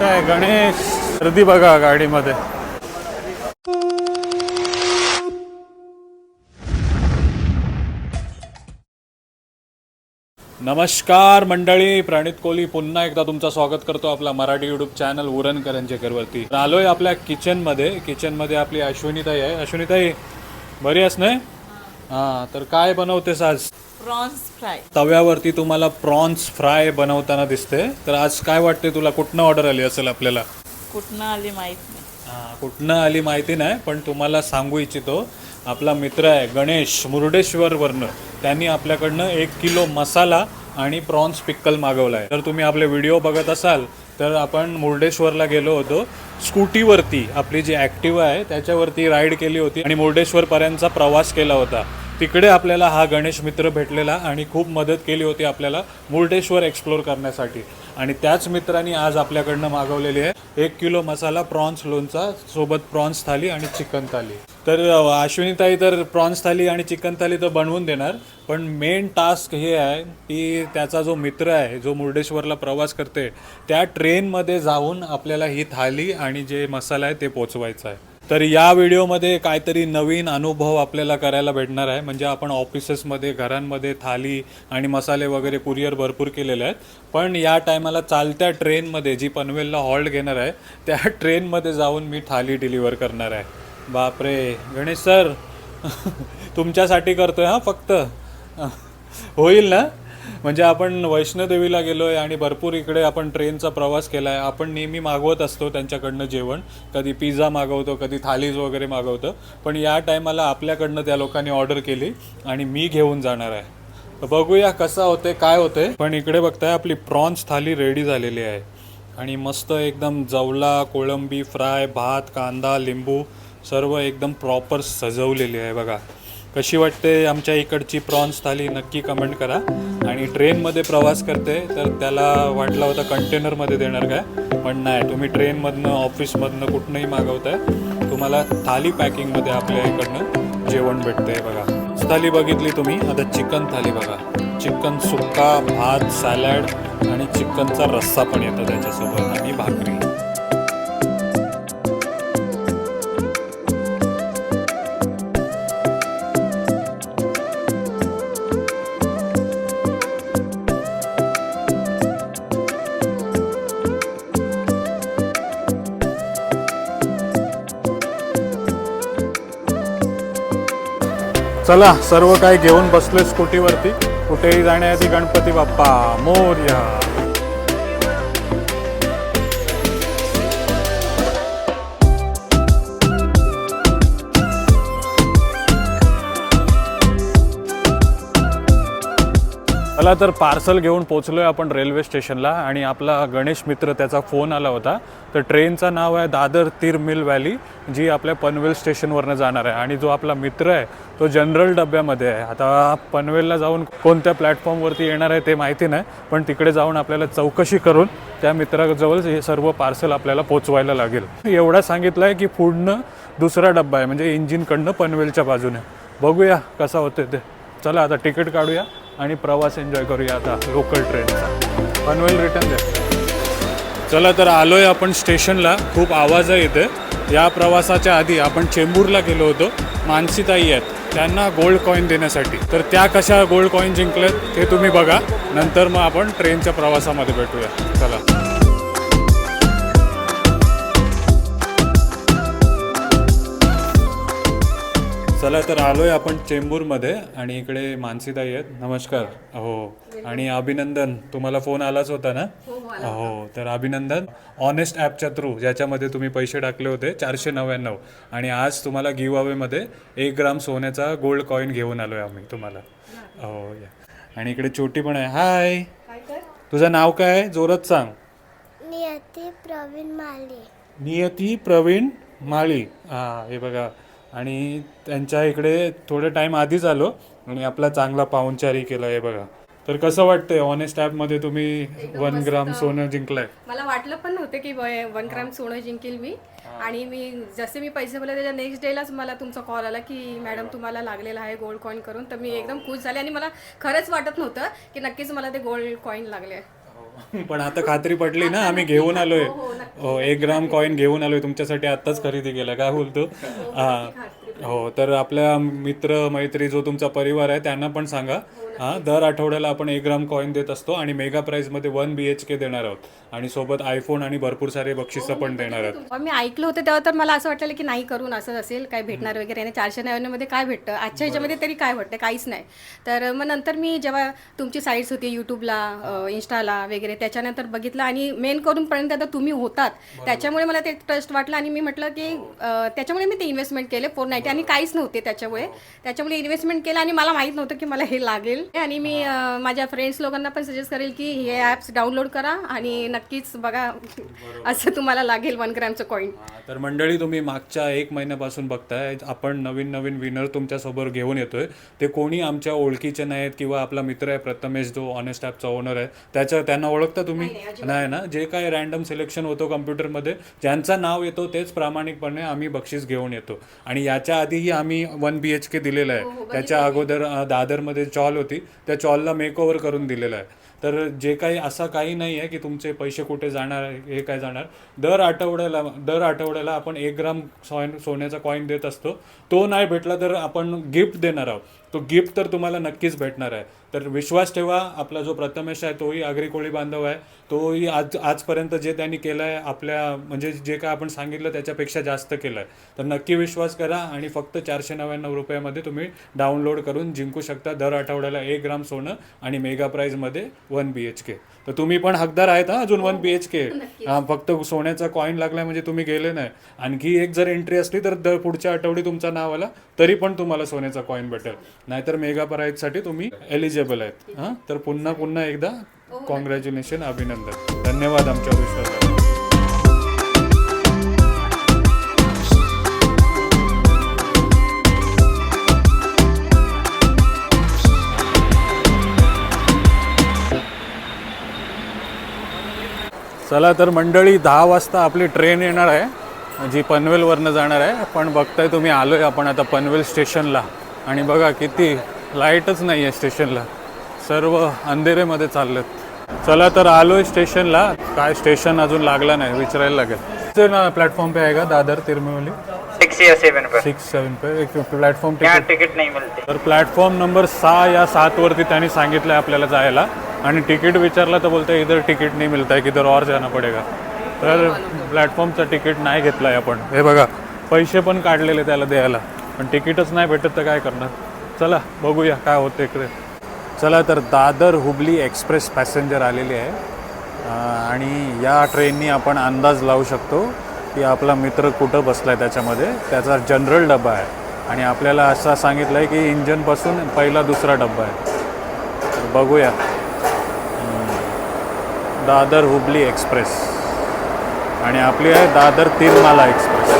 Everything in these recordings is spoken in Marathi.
काय गणेश? गर्दी बघा गाडीमध्ये. नमस्कार मंडळी प्रणित कोहली पुन्हा एकदा तुमचं स्वागत करतो आपला मराठी युट्यूब चॅनल उरणकरंजेकरवरती. तर आलोय आपल्या किचनमध्ये किचनमध्ये आपली अश्विनीताई आहे. अश्विनीताई बरी आहेस नाही हां तर काय बनवतेस आज? Prawns fry. तव्यावरती तुम्हाला प्रॉन्स फ्राय बनवताना दिसते. तर आज काय वाटते तुला? कुठनं ऑर्डर आली असेल आपल्याला? कुठनं आली माहीत नाही. हा, कुठनं आली माहिती नाही पण तुम्हाला सांगू इच्छितो. आपला मित्र आहे गणेश मुर्डेश्वरवरनं. त्यांनी आपल्याकडनं एक किलो मसाला आणि प्रॉन्स पिक्कल मागवला आहे तर तुम्ही आपले व्हिडिओ बघत असाल तर आपण मुर्डेश्वरला गेलो होतो. स्कूटीवरती आपली जी ॲक्टिवा आहे त्याच्यावरती राईड केली होती आणि मुर्डेश्वरपर्यंतचा प्रवास केला होता. तिकडे आपल्याला हा गणेश मित्र भेटलेला आणि खूप मदत केली होती आपल्याला मुर्डेश्वर एक्सप्लोर करण्यासाठी. आणि त्याच मित्रांनी आज आपल्याकडनं मागवलेली आहे. एक किलो मसाला प्रॉन्स लोणचा सोबत प्रॉन्स थाली आणि चिकन थाली. तर अश्विनीताई तर प्रॉन्स थाली आणि चिकन थाली तर बनवून देणार. पण मेन टास्क हे आहे की त्याचा जो मित्र आहे जो मुर्डेश्वरला प्रवास करते त्या ट्रेनमध्ये जाऊन आपल्याला ही थाली आणि जे मसाला आहे ते पोचवायचं आहे. तर या व्हिडिओमध्ये काहीतरी नवीन अनुभव आपल्याला करायला भेटणार आहे. म्हणजे आपण ऑफिसेसमध्ये घरांमध्ये थाली आणि मसाले वगैरे कुरिअर भरपूर केलेले आहेत. पण या टायमाला चालत्या ट्रेनमध्ये जी पनवेलला हॉल्ट घेणार आहे त्या ट्रेनमध्ये जाऊन मी थाली डिलिव्हर करणार आहे. बापरे! गणेश सर तुमच्यासाठी करतोय हां फक्त? होईल ना? म्हणजे आपण वैष्णोदेवीला गेलो आहे आणि भरपूर इकडे आपण ट्रेनचा प्रवास केला आहे आपण नेहमी मागवत असतो त्यांच्याकडनं जेवण. कधी पिझ्झा मागवतो कधी थालीज वगैरे मागवतो. पण या टायमाला आपल्याकडनं त्या लोकांनी ऑर्डर केली आणि मी घेऊन जाणार आहे. तर बघूया कसं होते काय होते पण इकडे बघताय आपली प्रॉन्स थाली रेडी झालेली आहे. आणि मस्त एकदम जवला कोळंबी फ्राय भात कांदा लिंबू सर्व एकदम प्रॉपर सजवलेली आहे बघा. कशी वाटते आमच्या इकडची प्रॉन्स थाली नक्की कमेंट करा. आणि ट्रेनमध्ये प्रवास करते तर त्याला वाटला होता कंटेनरमध्ये देणार काय? पण नाही तुम्ही ट्रेनमधनं ऑफिसमधनं कुठनंही मागवताय तुम्हाला थाली पॅकिंगमध्ये आपल्या इकडनं जेवण भेटते बघा. थाली बघितली तुम्ही आता चिकन थाली बघा. चिकन सुक्का भात सॅलड आणि चिकनचा रस्सा पण येतो त्याच्यासोबत आणि भाकरी. चला सर्व काही घेऊन बसले स्कूटीवरती. कुठेही जाण्याआधी गणपती बाप्पा मोर्या. चला तर पार्सल घेऊन पोचलोय आपण रेल्वे स्टेशनला आणि आपला गणेश मित्र त्याचा फोन आला होता. तर ट्रेनचं नाव आहे दादर तीर मिल व्हॅली जी आपल्या पनवेल स्टेशनवरनं जाणार आहे. आणि जो आपला मित्र आहे तो जनरल डब्यामध्ये आहे. आता पनवेलला जाऊन कोणत्या प्लॅटफॉर्मवरती येणार आहे ते माहिती नाही पण तिकडे जाऊन आपल्याला चौकशी करून त्या मित्राजवळ हे सर्व पार्सल आपल्याला पोचवायला लागेल. एवढा सांगितलं आहे की पुढनं दुसरा डब्बा आहे म्हणजे इंजिनकडनं पनवेलच्या बाजूने. बघूया कसा होते ते. चला आता तिकीट काढूया. आणि प्रवास एन्जॉय करूया आता लोकल ट्रेनचा. पनवेल रिटर्न द्या चला तर आलोय आपण स्टेशनला. खूप आवाज आहे इथे. या प्रवासाच्या आधी आपण चेंबूरला गेलो होतो. मानसीताई आहेत. त्यांना गोल्ड कॉईन देण्यासाठी. तर त्या कशा गोल्ड कॉईन जिंकल्यात ते तुम्ही बघा. नंतर मग आपण ट्रेनच्या प्रवासामध्ये भेटूया. चला. चला तर आलोय आपण चेंबूरमध्ये आणि इकडे मानसीताई आहेत. नमस्कार. हो आणि अभिनंदन. तुम्हाला फोन आलाच होता ना? हो तर अभिनंदन. ऑनेस्ट ॲपच्या थ्रू ज्याच्यामध्ये तुम्ही पैसे टाकले होते चारशे नव्याण्णव. आणि आज तुम्हाला गिव अवेमध्ये एक ग्राम सोन्याचा गोल्ड कॉईन घेऊन आलोय आम्ही तुम्हाला. हो या. आणि इकडे छोटी पण आहे. हाय तुझं नाव काय आहे? जोरात सांग. नियती प्रवीण माले. नियती प्रवीण माळी हां हे बघा. आणि त्यांच्या इकडे थोडे टाईम आधीच आलो आणि आपला चांगला पाहुणचारी केला हे बघा. तर कसं वाटतंय? ऑनेस्ट ॲपमध्ये तुम्ही वन ग्राम सोनं जिंकलंय. मला वाटलं पण नव्हतं की वन ग्राम सोनं जिंकेल मी. आणि मी जसे मी पैसे भरले त्याच्या नेक्स्ट डेलाच मला तुमचा कॉल आला की मॅडम तुम्हाला लागलेला आहे गोल्ड कॉईन करून. तर मी एकदम खुश झाले आणि मला खरंच वाटत नव्हतं की नक्कीच मला ते गोल्ड कॉईन लागले. पण आता खात्री पडली ना आम्ही घेऊन आलोय. हो एक ग्राम कॉईन घेऊन आलोय तुमच्यासाठी आत्ताच खरेदी केला काय बोलतो? हा हो तर आपल्या मित्र मैत्री जो तुमचा परिवार आहे त्यांना पण सांगा. हा दर आठवड्याला आपण एक ग्राम कॉईन देत असतो आणि मेगा प्राईजमध्ये वन बी एच के देणार आहोत. आणि सोबत आयफोन आणि भरपूर सारे बक्षिसं पण देणार आहोत. मी ऐकलं होतं तेव्हा तर मला असं वाटलं की नाही करून असं असेल काय भेटणार वगैरे. आणि चारशे नव्याण्णवमध्ये काय भेटतं? आजच्या ह्याच्यामध्ये तरी काय भेटतं काहीच नाही. तर मग नंतर मी जेव्हा तुमची साईट्स होती यूट्यूबला इन्स्टाला वगैरे त्याच्यानंतर बघितलं आणि मेन करून पर्यंत आता तुम्ही होतात. त्याच्यामुळे मला ते ट्रस्ट वाटलं आणि मी म्हटलं की अं, त्याच्यामुळे मी ते इन्व्हेस्टमेंट केले फोर नाईन्टी आणि काहीच नव्हते त्याच्यामुळे. त्याच्यामुळे इन्व्हेस्टमेंट केलं आणि मला माहीत नव्हतं की मला हे लागेल. आणि मी अं, माझ्या फ्रेंड्स लोकांना पण सजेस्ट करेल की हे ॲप्स डाउनलोड करा आणि नक्कीच बघा असं तुम्हाला लागेल वन ग्रॅमचं कॉईन तर मंडळी तुम्ही मागच्या एक महिन्यापासून बघताय आपण नवीन नवीन विनर तुमच्यासोबत घेऊन येतोय. ते कोणी आमच्या ओळखीचे नाहीत किंवा आपला मित्र आहे प्रथमेश जो ऑनेस्ट ॲपचा ओनर आहे त्याच्या त्यांना ओळखता तुम्ही? नाही ना? जे काय रॅन्डम सिलेक्शन होतो कम्प्युटरमध्ये ज्यांचं नाव येतो तेच प्रामाणिकपणे आम्ही बक्षीस घेऊन येतो. आणि याच्या आधीही आम्ही वन बी एच के दिलेलं आहे. त्याच्या अगोदर अं, दादरमध्ये चॉल होती. त्या चॉलला मेकओव्हर करून दिलेलं आहे. तर जे काही असं काही नाही आहे की तुमचे पैसे कुठे जाणार हे काय जाणार. दर आठवड्याला दर आठवड्याला आपण एक ग्राम सॉन सोन्याचा कॉईन देत असतो. तो नाही भेटला तर आपण गिफ्ट देणार आहोत. तो गिफ्ट तर तुम्हाला नक्कीच भेटणार आहे. तर विश्वास ठेवा आपला जो प्रथमेश आहे तोही आगरी कोळी बांधव आहे. तोही आज आजपर्यंत जे त्यांनी केलं आहे आपल्या म्हणजे जे काय आपण सांगितलं त्याच्यापेक्षा जास्त केलं आहे तर नक्की विश्वास करा आणि फक्त चारशे नव्याण्णव रुपयामध्ये तुम्ही डाउनलोड करून जिंकू शकता दर आठवड्याला एक ग्राम सोनं आणि मेगा प्राईजमध्ये वन बी एच के तर तुम्ही पण हकदार आहेत हा अजून वन बी एच के फक्त सोन्याचा कॉईन लागलाय म्हणजे तुम्ही गेले नाही. आणखी एक जर एंट्री असली तर दर पुढच्या आठवडी तुमचं नाव आला तरी पण तुम्हाला सोन्याचा कॉईन भेटेल. नाहीतर मेगा प्राईजसाठी तुम्ही एलिजिबल आहेत. हां तर पुन्हा पुन्हा एकदा कॉंग्रॅच्युलेशन अभिनंदन. धन्यवाद आमच्यावर विश्वास चला तर मंडळी दहा वाजता आपली ट्रेन येणार आहे. जी पनवेलवरनं जाणार आहे. पण बघताय तुम्ही आलो आहे आपण आता पनवेल स्टेशनला. आणि बघा किती लाईटच नाही आहे स्टेशनला. सर्व अंधेरेमध्ये चाललेत. चला तर आलो आहे स्टेशनला. काय स्टेशन अजून लागला नाही विचारायला लागेल. ना प्लॅटफॉर्म पे आहे का दादर तिरमिवली सिक्स या सेवन सिक्स सेवन पे. एक प्लॅटफॉर्म तिकीट टिकट नहीं मिलती तर प्लॅटफॉर्म नंबर सहा या सातवरती त्यांनी सांगितलं आहे आपल्याला जायला. आणि तिकीट विचारलं तर बोलतं इधर तिकीट नाही मिळत आहे किधर और जाना पडेगा. तर प्लॅटफॉर्मचं तिकीट नाही घेतलं आहे आपण. हे बघा पैसे पण काढलेले त्याला द्यायला. पण तिकीटच नाही भेटत तर काय करणार? चला बघूया काय होतं इकडे. चला तर दादर हुबली एक्सप्रेस पॅसेंजर आलेली आहे. आणि या ट्रेननी आपण अंदाज लावू शकतो की आपला मित्र कुठं बसला आहे त्याच्यामध्ये. त्याचा जनरल डबा आहे. आणि आपल्याला असं सांगितलं आहे की इंजनपासून पहिला दुसरा डब्बा आहे. तर बघूया. दादर हुबली एक्सप्रेस. आणि आपली आहे दादर तिरमाला एक्सप्रेस.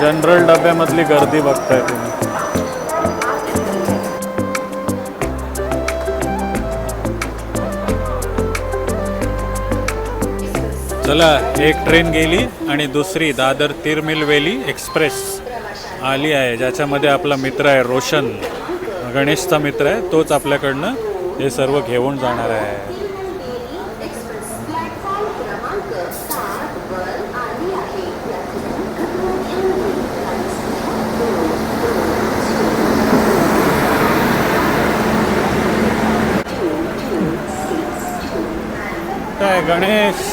जनरल डब्यामधली गर्दी बघताय तुम्ही. चला एक ट्रेन गेली आणि दुसरी दादर तिरमिलवेली एक्सप्रेस आली आहे ज्याच्यामध्ये आपला मित्र आहे रोशन. गणेशचा मित्र आहे तोच आपल्याकडनं हे सर्व घेऊन जाणार आहे. काय गणेश?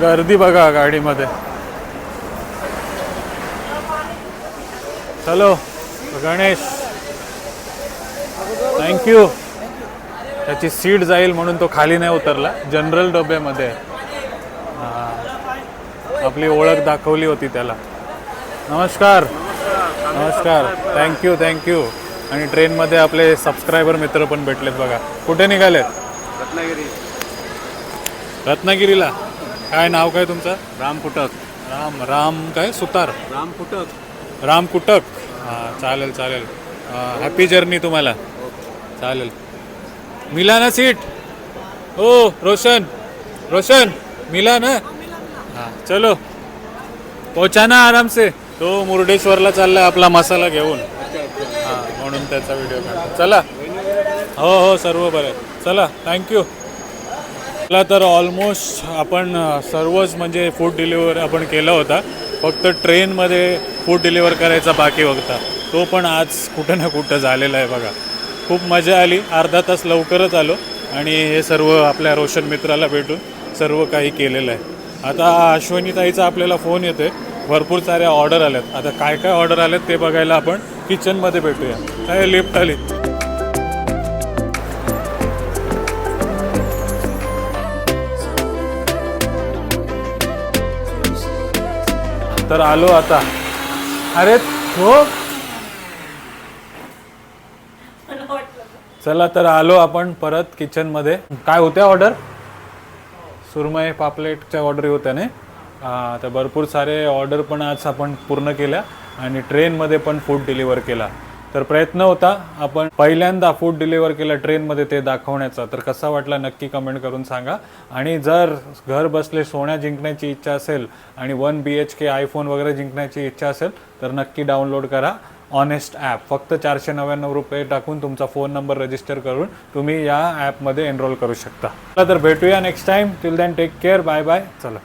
गर्दी बघा गाडीमध्ये. चलो गणेश. थँक्यू त्याची सीट जाईल म्हणून तो खाली नाही उतरला जनरल डब्यामध्ये. आपली ओळख दाखवली होती त्याला. नमस्कार. नमस्कार. थँक्यू थँक्यू आणि ट्रेनमध्ये आपले सबस्क्रायबर मित्र पण भेटलेत बघा. कुठे निघालेत? रत्नागिरी. रत्नागिरीला. काय नाव काय तुमचं? राम फुटक राम राम काय? सुतार. राम फुटक राम कुटक. हां चालेल चालेल. हॅपी जर्नी तुम्हाला. चालेल. मिला ना सीट हो रोशन. रोशन मिला ना हां चलो. पोचा ना आराम से तो मुर्डेश्वरला चाललाय आपला मसाला घेऊन. हा म्हणून त्याचा व्हिडिओ काढला. चला. हो हो सर्व बरं आहे. चला थँक्यू चला तर ऑलमोस्ट आपण सर्वच म्हणजे फूड डिलिव्हर आपण केला होता. फक्त ट्रेनमध्ये फूड डिलिव्हर करायचा बाकी होता. तो पण आज कुठं ना कुठं झालेला आहे बघा. खूप मजा आली. अर्धा तास लवकरच आलो आणि हे सर्व आपल्या रोशन मित्राला भेटून सर्व काही केलेलं आहे. आता अश्वनीताईचा आपल्याला फोन येतोय. भरपूर साऱ्या ऑर्डर आल्यात. आता काय काय ऑर्डर आल्यात ते बघायला आपण किचनमध्ये भेटूया. काय लिफ्ट आली? तर आलो आता. अरे हो. चला तर आलो आपण परत किचनमध्ये काय होत्या ऑर्डर सुरमई पापलेटच्या ऑर्डर होत्या ने हा, तर भरपूर सारे ऑर्डर पण आज आपण पूर्ण केल्या आणि ट्रेनमध्ये पण फूड डिलिव्हर केला. तर प्रयत्न होता आपण पहिल्यांदा फूड डिलिव्हर केलं ट्रेनमध्ये ते दाखवण्याचा. तर कसा वाटला नक्की कमेंट करून सांगा. आणि जर घर बसले सोन्या जिंकण्याची इच्छा असेल आणि one B H K iPhone वगैरे जिंकण्याची इच्छा असेल तर नक्की डाउनलोड करा ऑनेस्ट ॲप फक्त चारशे नव्याण्णव रुपये टाकून तुमचा फोन नंबर रजिस्टर करून तुम्ही या ॲपमध्ये एनरोल करू शकता. चला तर भेटूया next time till then take care bye bye चला.